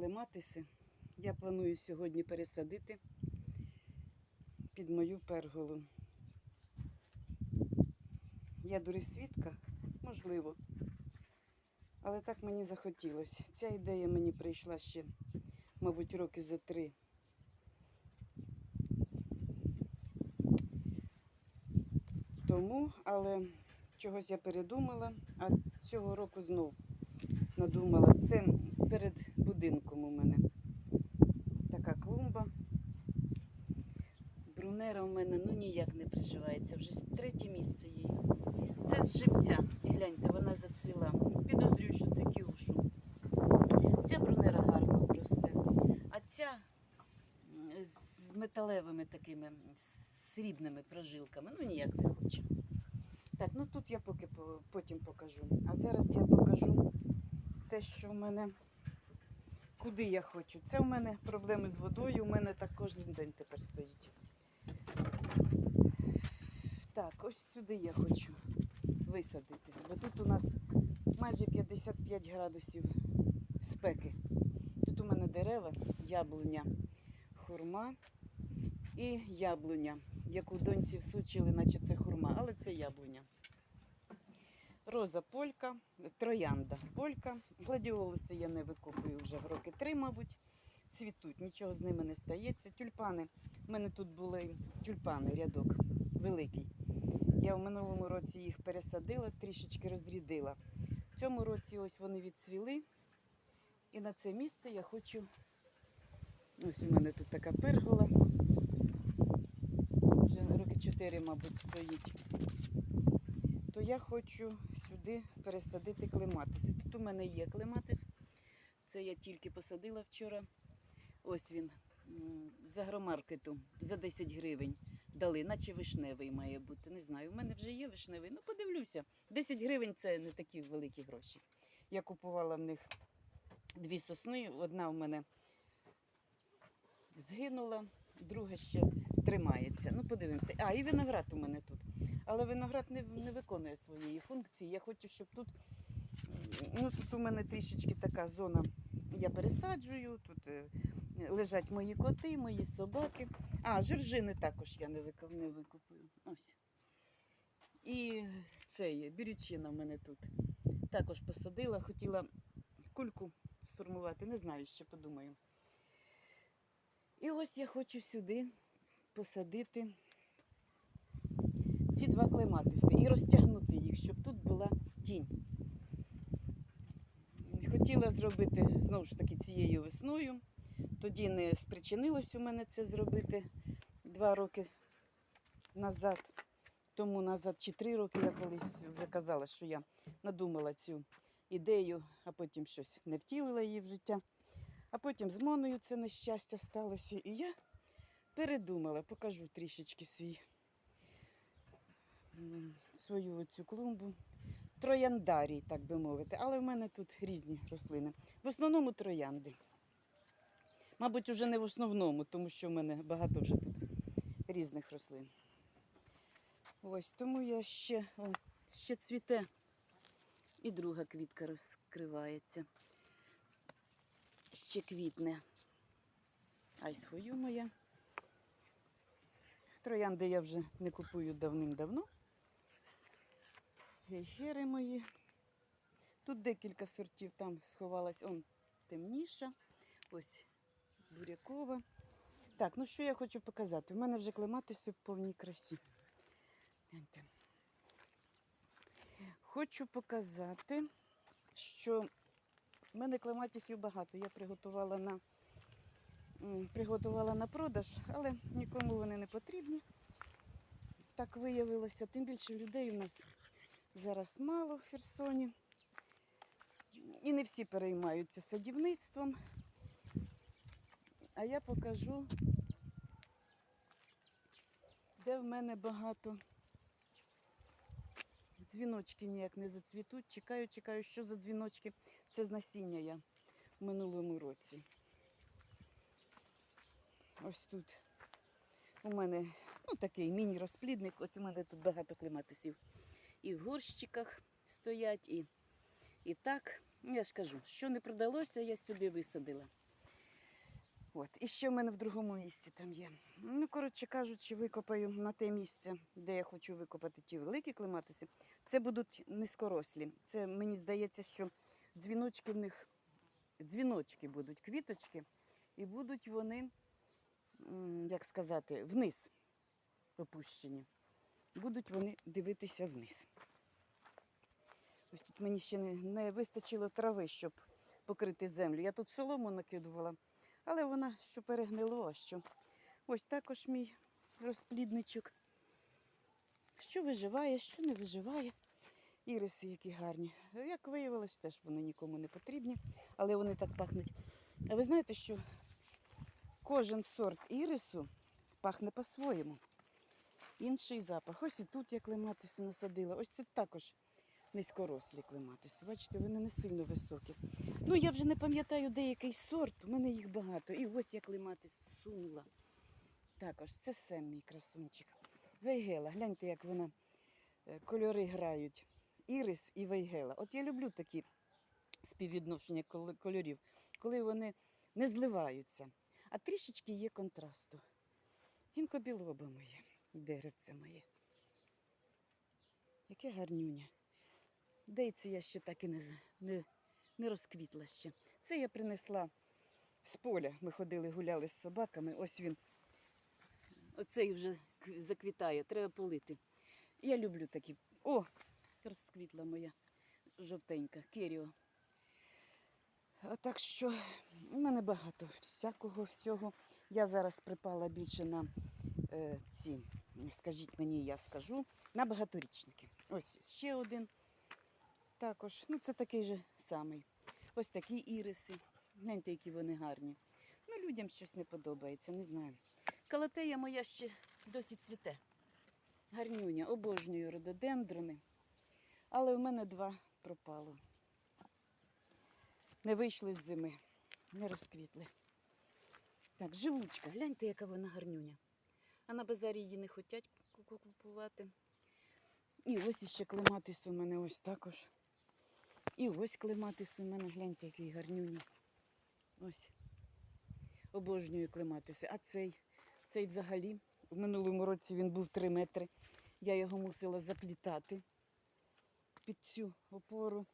клематиси я планую сьогодні пересадити під мою перголу. Я дурисвідка, можливо. Але так мені захотілося. Ця ідея мені прийшла ще, мабуть, роки за три. Тому, але чогось я передумала, а цього року знов надумала. Це перед будинком у мене така клумба. Брунера у мене ну ніяк не приживається. Вже третє місце їй. Це з живця. І гляньте, вона зацвіла. Підозрюю, що це кіушу. Ця брунера гарно росте. А ця з металевими такими срібними прожилками. Ну ніяк не хоче. Так, ну тут я поки потім покажу. А зараз я покажу те, що в мене. Куди я хочу? Це у мене проблеми з водою. У мене так кожен день тепер стоїть. Так, ось сюди я хочу висадити. Бо тут у нас майже 55 градусів спеки. Тут у мене дерева, яблуня, хурма і яблуня, яку доньці всучили, наче це хурма, але це яблуня. Роза полька, троянда полька. Гладіолуси я не викопую вже в роки три, мабуть. Цвітуть, нічого з ними не стається. Тюльпани. У мене тут були тюльпани, рядок великий. Я в минулому році їх пересадила, трішечки розрідила. В цьому році ось вони відцвіли. І на це місце я хочу. Ось у мене тут така пергола. Вже роки чотири, мабуть, стоїть. То я хочу сюди пересадити клематиси. Тут у мене є клематис. Це я тільки посадила вчора. Ось він з агромаркету за 10 гривень дали, наче вишневий має бути. Не знаю. У мене вже є вишневий. Ну, подивлюся. 10 гривень це не такі великі гроші. Я купувала в них дві сосни. Одна в мене згинула, друга ще тримається. Ну, подивимося. А, і виноград у мене тут. Але виноград не, не виконує своєї функції. Я хочу, щоб тут. Ну, тут у мене трішечки така зона. Я пересаджую, тут е, лежать мої коти, мої собаки. А, жоржини також я не, викупую. Ось. І це є, бірючина в мене тут. Також посадила, хотіла кульку сформувати, не знаю, ще подумаю. І ось я хочу сюди посадити ці два клематиси і розтягнути їх, щоб тут була тінь. Хотіла зробити знову ж таки цією весною. Тоді не спричинилось у мене це зробити два роки назад. Тому назад чи три роки я колись вже казала, що я надумала цю ідею, а потім щось не втілила її в життя. А потім з Моною це нещастя сталося. І я передумала, покажу трішечки свій, свою оцю клумбу. Трояндарій, так би мовити. Але в мене тут різні рослини. В основному троянди. Мабуть, вже не в основному, тому що в мене багато вже тут різних рослин. Ось тому я ще, о, ще цвіте. І друга квітка розкривається. Ще квітне. А й свою моя. Троянди я вже не купую давним-давно. Гейхери мої. Тут декілька сортів, там сховалась он темніша. Ось бурякова. Так, ну що я хочу показати? В мене вже клематиси в повній красі. Гляньте. Хочу показати, що в мене клематисів багато. Я приготувала на, приготувала на продаж, але нікому вони не потрібні. Так виявилося. Тим більше людей у нас зараз мало в Херсоні. І не всі переймаються садівництвом. А я покажу, де в мене багато. Дзвіночки ніяк не зацвітуть. Чекаю, чекаю, що за дзвіночки. Це з насіння я в минулому році. Ось тут у мене ну, такий міні-розплідник. Ось у мене тут багато клематисів. І в горщиках стоять, і, і так. Ну, я ж кажу, що не продалося, я сюди висадила. От. І ще в мене в другому місці там є. Ну, коротше кажучи, викопаю на те місце, де я хочу викопати ті великі клематиси. Це будуть низькорослі. Це мені здається, що дзвіночки в них дзвіночки будуть, квіточки, і будуть вони, як сказати, вниз опущені. Будуть вони дивитися вниз. Ось тут мені ще не, не вистачило трави, щоб покрити землю. Я тут солому накидувала, але вона що перегнило, а що. Ось також мій розплідничок. Що виживає, що не виживає. Іриси які гарні. Як виявилось, теж вони нікому не потрібні, але вони так пахнуть. А ви знаєте, що кожен сорт ірису пахне по-своєму. Інший запах. Ось і тут я клематиси насадила. Ось це також низькорослі клематиси. Бачите, вони не сильно високі. Ну, я вже не пам'ятаю деякий сорт, у мене їх багато. І ось я клематис всунула. Також це Сем, мій красунчик. Вейгела, гляньте, як вона е, кольори грають. Ірис і вейгела. От я люблю такі співвідношення кольорів, коли вони не зливаються, а трішечки є контрасту. Гінкобілоба моє, деревце моє. Яке гарнюня. Дейці я ще так і не, не, не розквітла ще. Це я принесла з поля. Ми ходили, гуляли з собаками. Ось він. Оцей вже заквітає, треба полити. Я люблю такі. О, розквітла моя жовтенька, керіо. Так що у мене багато всякого всього. Я зараз припала більше на е, ці, скажіть мені, я скажу, на багаторічники. Ось ще один також. Ну, це такий же самий. Ось такі іриси. Гляньте, які вони гарні. Ну, людям щось не подобається, не знаю. Калатея моя ще досі цвіте. Гарнюня, обожнюю рододендрони. Але в мене два пропало. Не вийшли з зими, не розквітли. Так, живучка, гляньте, яка вона гарнюня. А на базарі її не хочуть купувати. І ось іще клематис у мене ось також. І ось клематис у мене, гляньте, який гарнюні. Ось. Обожнюю клематиси. А цей, цей взагалі. В минулому році він був 3 метри. Я його мусила заплітати під цю опору.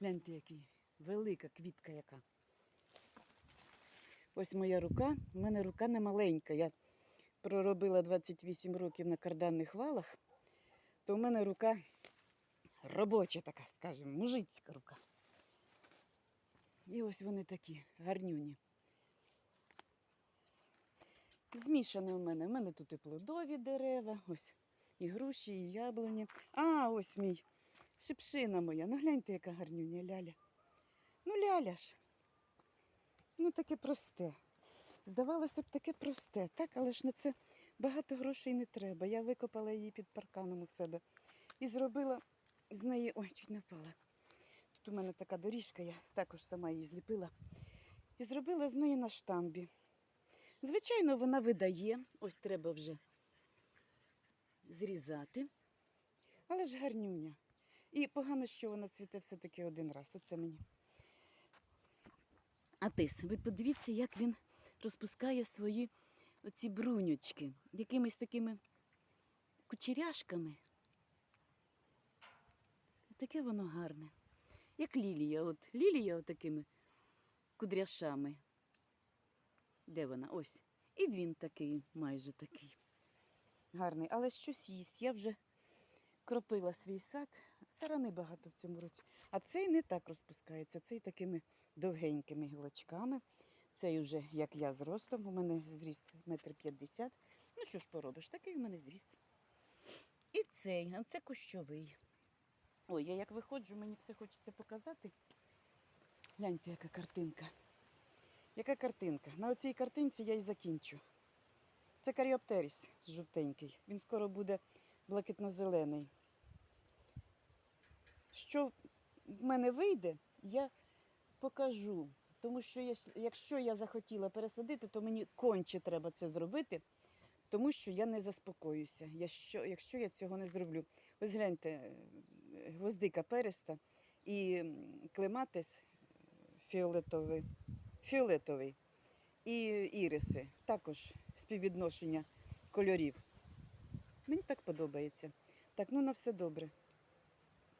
Гляньте, який велика квітка яка. Ось моя рука. У мене рука не маленька. Я проробила 28 років на карданних валах, то в мене рука робоча така, скажімо, мужицька рука. І ось вони такі гарнюні. Змішане у мене. У мене тут і плодові дерева, ось і груші, і яблуні. А, ось мій шипшина моя. Ну гляньте, яка гарнюня ляля. Ну, ляля ж. Ну, таке просте. Здавалося б, таке просте, так, але ж на це багато грошей не треба. Я викопала її під парканом у себе і зробила з неї. Ой, чуть не впала. Тут у мене така доріжка, я також сама її зліпила. І зробила з неї на штамбі. Звичайно, вона видає, ось треба вже зрізати. Але ж гарнюня. І погано, що вона цвіте все-таки один раз. Оце мені. А тис, ви подивіться, як він розпускає свої оці брунючки, якимись такими кучеряшками. Таке воно гарне. Як лілія. От лілія отакими кудряшами. Де вона? Ось. І він такий, майже такий. Гарний. Але щось їсть. Я вже кропила свій сад. Сарани багато в цьому році. А цей не так розпускається. Цей такими довгенькими гілочками. Цей вже, як я, з ростом. У мене зріст метр п'ятдесят. Ну що ж поробиш, такий у мене зріст. І цей, а це кущовий. Ой, я як виходжу, мені все хочеться показати. Гляньте, яка картинка. Яка картинка? На оцій картинці я й закінчу. Це каріоптеріс жовтенький. Він скоро буде блакитно-зелений. Що в мене вийде, я покажу. Тому що якщо я захотіла пересадити, то мені конче треба це зробити, тому що я не заспокоюся, якщо, якщо я цього не зроблю. Ось гляньте, е, гвоздика переста і клематис фіолетовий. фіолетовий. і іриси. Також співвідношення кольорів. Мені так подобається. Так, ну на все добре.